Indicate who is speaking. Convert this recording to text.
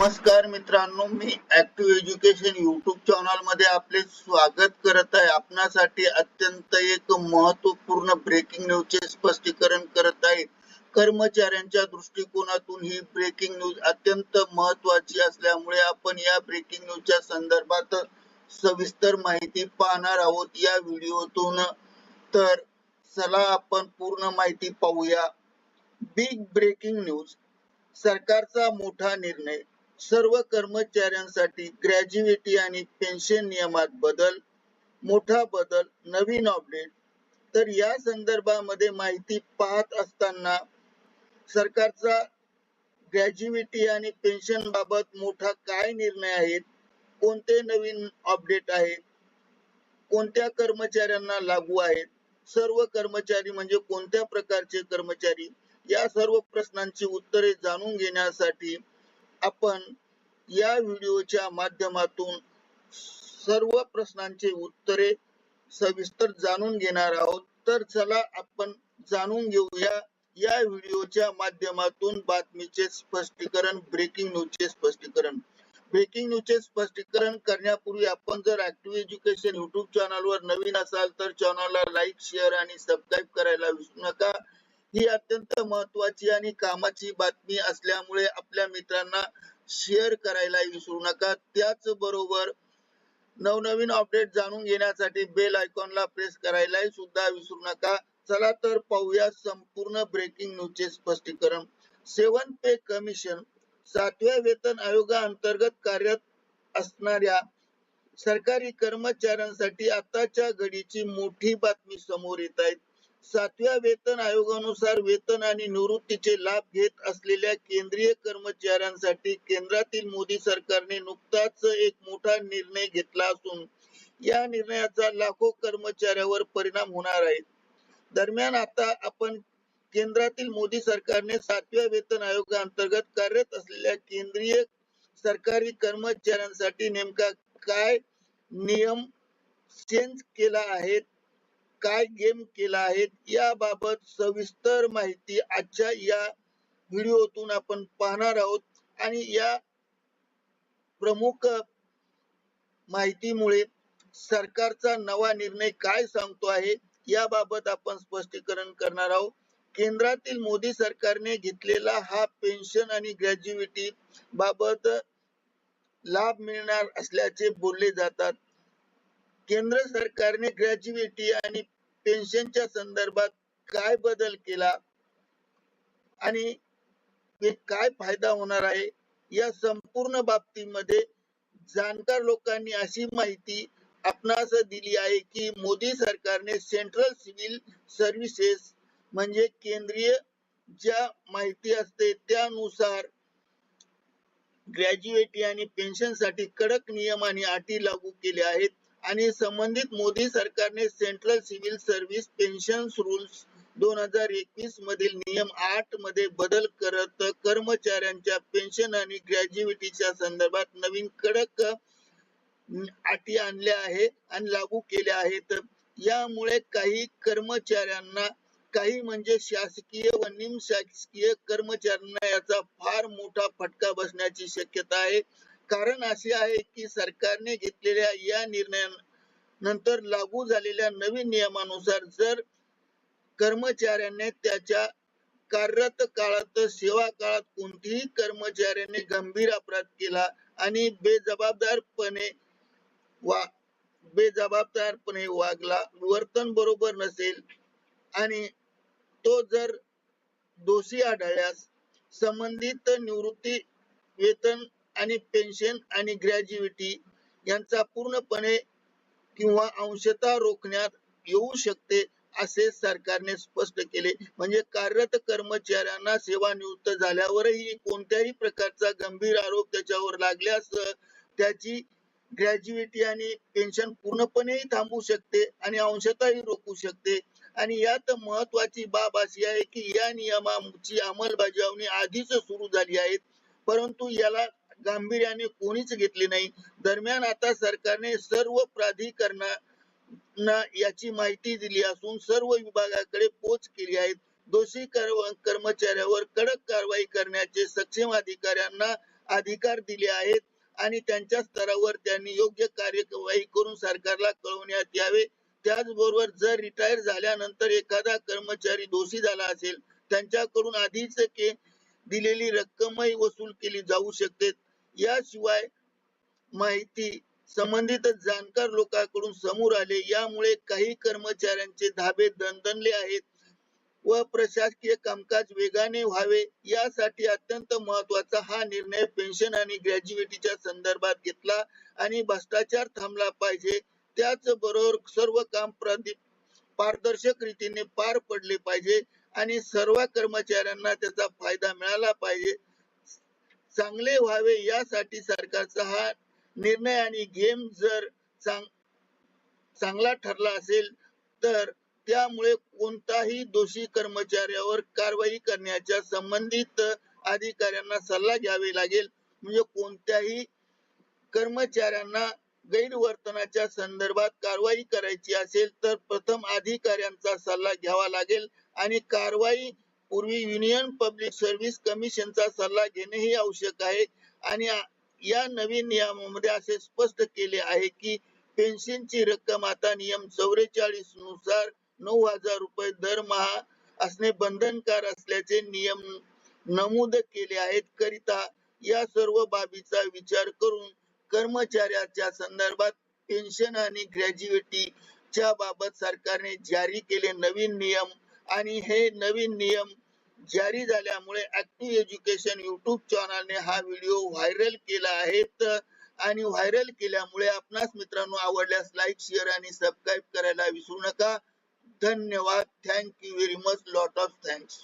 Speaker 1: नमस्कार मित्रांनो मी ऍक्टिव्ह एज्युकेशन युट्यूब चॅनलमध्ये आपले स्वागत करत आहे. आपणासाठी अत्यंत एक महत्त्वपूर्ण ब्रेकिंग न्यूजचे स्पष्टीकरण करत आहे. कर्मचाऱ्यांच्या दृष्टिकोनातून ही ब्रेकिंग न्यूज अत्यंत महत्वाची असल्यामुळे आपण या ब्रेकिंग न्यूजच्या संदर्भात सविस्तर माहिती पाहणार आहोत. या व्हिडिओतून तर चला आपण पूर्ण माहिती पाहूया. बिग ब्रेकिंग न्यूज सरकारचा मोठा निर्णय. सर्व कर्मचाऱ्यांसाठी ग्रॅज्युएटी आणि पेन्शन नियमात बदल मोठा बदल नवीन अपडेट. तर या संदर्भामध्ये माहिती पाहत असताना सरकारचा ग्रॅज्युएटी आणि पेन्शन बाबत मोठा काय निर्णय आहेत कोणते नवीन अपडेट आहेत कोणत्या कर्मचाऱ्यांना लागू आहेत? सर्व कर्मचारी म्हणजे कोणत्या प्रकारचे कर्मचारी? या सर्व प्रश्नांची उत्तरे जाणून घेण्यासाठी आपण या व्हिडिओच्या माध्यमातून सर्व प्रश्नांचे उत्तरे सविस्तर जाणून घेणार आहोत. तर चला आपण जाणून घेऊया. या व्हिडिओच्या माध्यमातून बातमीचे स्पष्टीकरण ब्रेकिंग न्यूजचे स्पष्टीकरण. ब्रेकिंग न्यूजचे स्पष्टीकरण करण्यापूर्वी आपण जर ऍक्टिव्ह एज्युकेशन युट्यूब चॅनलवर नवीन असाल तर चॅनलला लाईक शेअर आणि सबस्क्राईब करायला विसरू नका. ही अत्यंत महत्वाची आणि कामाची बातमी असल्यामुळे आपल्या मित्रांना शेअर करायला विसरू नका. त्याच बरोबर नवनवीन अपडेट जाणून घेण्यासाठी बेल आयकॉनला प्रेस करायला सुद्धा विसरू नका. चला तर पाहूया संपूर्ण ब्रेकिंग न्यूजचे स्पष्टीकरण. सेवन पे कमिशन सातव्या वेतन आयोगाअंतर्गत कार्यरत असणाऱ्या सरकारी कर्मचाऱ्यांसाठी आताच्या घडीची मोठी बातमी समोर येत आहे. सातव्या वेतन आयोगानुसार वेतन आणि निवृत्तीचे लाभ घेत असलेल्या केंद्रीय कर्मचाऱ्यांसाठी केंद्रातील मोदी सरकारने नुकताच एक मोठा निर्णय घेतला असून या निर्णयाचा लाखो कर्मचाऱ्यावर परिणाम होणार आहे. दरम्यान आता आपण केंद्रातील मोदी सरकारने सातव्या वेतन आयोगाअंतर्गत कार्यरत असलेल्या केंद्रीय सरकारी कर्मचाऱ्यांसाठी नेमका काय नियम चेंज केला आहे काय गेम केला आहे याबाबत सविस्तर माहिती आजच्या या व्हिडिओतून आपण पाहणार आहोत. आणि या प्रमुख माहितीमुळे सरकारचा नवा निर्णय काय सांगतो आहे याबाबत आपण स्पष्टीकरण करणार आहोत. केंद्रातील मोदी सरकारने घेतलेला हा पेन्शन आणि ग्रॅज्युएटी बाबत लाभ मिळणार असल्याचे बोलले जातात. केंद्र सरकारने ग्रॅज्युएटी आणि पेन्शनच्या संदर्भात काय बदल केला? आणि काय फायदा होणार आहे? या संपूर्ण बाबतीमध्ये जाणकार लोकांनी अशी माहिती आपणास दिली आहे की मोदी सरकारने सेंट्रल सिव्हिल सर्व्हिसेस म्हणजे केंद्रीय ज्या माहिती असते त्यानुसार ग्रॅज्युएटी आणि पेन्शनसाठी कडक नियम आणि अटी लागू केले आहेत. आणि संबंधित मोदी सरकारने central civil service pension rules दोन हजार एकवीस मधील नियम आठमध्ये बदल करत कर्मचाऱ्यांच्या पेन्शन आणि ग्रॅज्युएटीच्या संदर्भात नवीन कडक अटी आणल्या आहे आणि लागू केल्या आहेत. यामुळे काही कर्मचाऱ्यांना काही म्हणजे शासकीय व निम शासकीय कर्मचाऱ्यांना याचा फार मोठा फटका बसण्याची शक्यता आहे. कारण असे आहे की सरकारने घेतलेल्या या निर्णयानंतर लागू झालेल्या नवीन नियमानुसार जर कर्मचाऱ्याने त्याच्या कार्यरत काळात सेवा काळात कोणतीही कर्मचाऱ्याने गंभीर अपराध केला आणि बेजबाबदारपणे वा बेजबाबदारपणे वागला वर्तन बरोबर नसेल आणि तो जर दोषी आढळल्यास संबंधित निवृत्ती वेतन आणि पेन्शन आणि ग्रॅज्युएटी यांचा पूर्णपणे किंवा अंशता रोखण्यात येऊ शकते असे सरकारने स्पष्ट केले. म्हणजे कार्यरत कर्मचाऱ्यांना सेवानिवृत्त झाल्यावरही कोणत्याही प्रकारचा गंभीर आरोप त्याच्यावर लागल्यास त्याची ग्रॅज्युएटी आणि पेन्शन पूर्णपणेही थांबू शकते आणि अंशताही रोखू शकते. आणि यात महत्वाची बाब अशी आहे की या नियमाची अंमलबजावणी आधीच सुरू झाली आहे. परंतु याला गांभीर्याने कोणीच घेतले नाही. दरम्यान आता सरकारने सर्व प्राधिकरणा याची माहिती दिली असून सर्व विभागाकडे पोच केली आहे. दोषी कर्मचाऱ्यावर कडक कारवाई करण्याचे सक्षम अधिकाऱ्यांना अधिकार दिले आहेत आणि त्यांच्या स्तरावर त्यांनी योग्य कार्यवाही करून सरकारला कळवण्यात यावे. त्याचबरोबर जर रिटायर झाल्यानंतर एखादा कर्मचारी दोषी झाला असेल त्यांच्याकडून आधीच के दिलेली रक्कमही वसूल केली जाऊ शकते. याशिवाय माहिती संबंधित जाणकार लोकांकडून समोर आले. यामुळे काही कर्मचाऱ्यांचे धाबे दणदणले आहेत व प्रशासकीय कामकाज वेगाने व्हावे. यासाठी अत्यंत महत्त्वाचा हा निर्णय पेन्शन आणि ग्रॅज्युएटीच्या संदर्भात घेतला आणि भ्रष्टाचार थांबला पाहिजे. त्याचबरोबर सर्व काम पारदर्शक रीतीने पार पडले पाहिजे आणि सर्व कर्मचाऱ्यांना त्याचा फायदा मिळाला पाहिजे. चांगले व्हावे यासाठी सरकारचा हा निर्णय आणि गेम जर चांग चांगला ठरला असेल तर त्यामुळे कोणताही दोषी कर्मचाऱ्यावर कारवाई करण्याच्या संबंधित अधिकाऱ्यांना सल्ला घ्यावे लागेल. म्हणजे कोणत्याही कर्मचाऱ्यांना गैरवर्तनाच्या संदर्भात कारवाई करायची असेल तर प्रथम अधिकाऱ्यांचा सल्ला घ्यावा लागेल आणि कारवाई पूर्वी युनियन पब्लिक सर्व्हिस कमिशनचा सल्ला घेणे हे आवश्यक आहे. आणि या नवीन नियमामध्ये असे स्पष्ट केले आहे की पेन्शनची रक्कम आता नियम चौवेचाळीसनुसार नऊ हजार रुपये दरमहा असणे बंधनकार असल्याचे नियम नमूद केले आहेत. करिता या सर्व बाबीचा विचार करून कर्मचाऱ्याच्या संदर्भात पेन्शन आणि ग्रॅज्युएटीच्या बाबत सरकारने जारी केले नवीन नियम. आणि हे नवीन नियम जारी झाल्यामुळे ऍक्टिव्ह एज्युकेशन युट्यूब चॅनलने हा व्हिडिओ व्हायरल केला आहे. आणि व्हायरल केल्यामुळे आपणास मित्रांनो आवडल्यास लाईक शेअर आणि सबस्क्राईब करायला विसरू नका. धन्यवाद. Thank you very much lot of thanks